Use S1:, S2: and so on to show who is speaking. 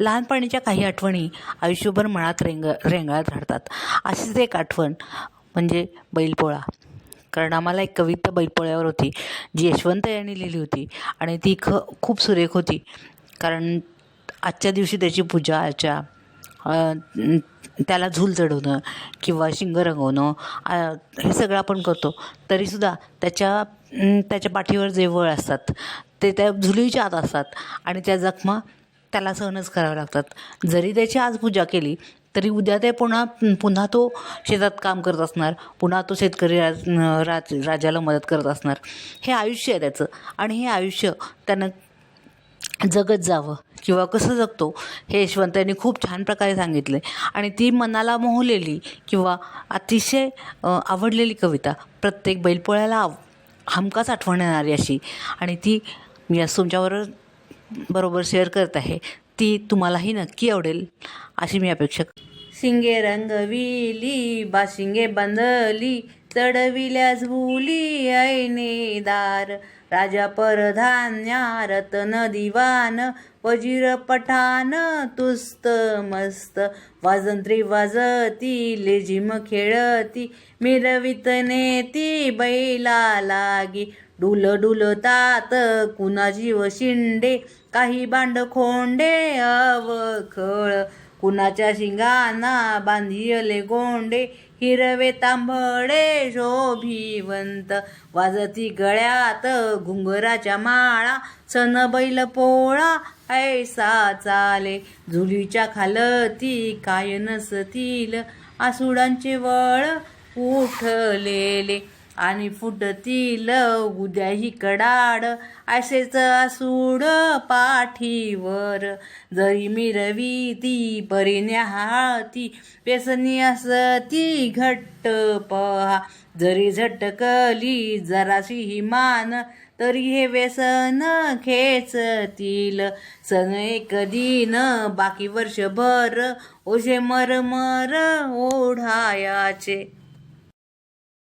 S1: लहानपणीच्या काही आठवणी आयुष्यभर मनात रेंग रेंगाळत राहतात. अशीच एक आठवण म्हणजे बैलपोळा. कारण आम्हाला एक कविता बैलपोळ्यावर होती. जी यशवंत यांनी लिहिली होती आणि ती ख खूप सुरेख होती. कारण आजच्या दिवशी त्याची पूजा अर्चा त्याला झूल चढवणं किंवा शिंग रंगवणं हे सगळं आपण करतो. तरीसुद्धा त्याच्या त्याच्या पाठीवर जे वळ असतात ते त्या झुलीच्या आत असतात आणि त्या जखमा त्याला सहनच करावं लागतात. जरी त्याची आज पूजा केली तरी उद्या ते पुन्हा पुन्हा तो शेतात काम करत असणार. पुन्हा तो शेतकरी राज राज राजाला मदत करत असणार. हे आयुष्य आहे त्याचं. आणि हे आयुष्य त्यानं जगत जावं किंवा कसं जगतो हे यशवंत यांनी खूप छान प्रकारे सांगितले आणि ती मनाला मोहलेली किंवा अतिशय आवडलेली कविता प्रत्येक बैलपोळ्याला आव हमखास आठवण येणारी अशी. आणि ती मी आज तुमच्याबरोबर बरोबर शेअर करत आहे ती तुम्हालाही नक्की आवडेल अशी मी अपेक्षा शिंगे रंगविली बाशिंगे बंदली चढविल्यास भुली ऐने दार. राजा परधान्या रतन दिवान. वजीर पठाण तुस्त मस्त. वाजंत्री वाजती लेझिम खेळती. मिरवित नेती बैला लागी. डुल डुलतात कुणा शिंडे. काही बांड खोंडे अवखळ. कुणाच्या शिंगाना बांधियले गोंडे हिरवे तांबडे शोभिवंत. वाजती गळ्यात घुंगराच्या माळा सन बैल पोळा ऐसा चाले. झुलीच्या खालती काय नसतील आसुडांचे वळ उठलेले. आणि फुटतील उद्याही कडाड. असेच आसूड पाठीवर. जरी मिरवी ती परिन्याहाती व्यसनी असती घट्ट पहा. जरी झटकली जराशी ही मान तरी हे व्यसन खेचतील. सण एक दिन बाकी वर्षभर ओझे मरमर ओढायाचे.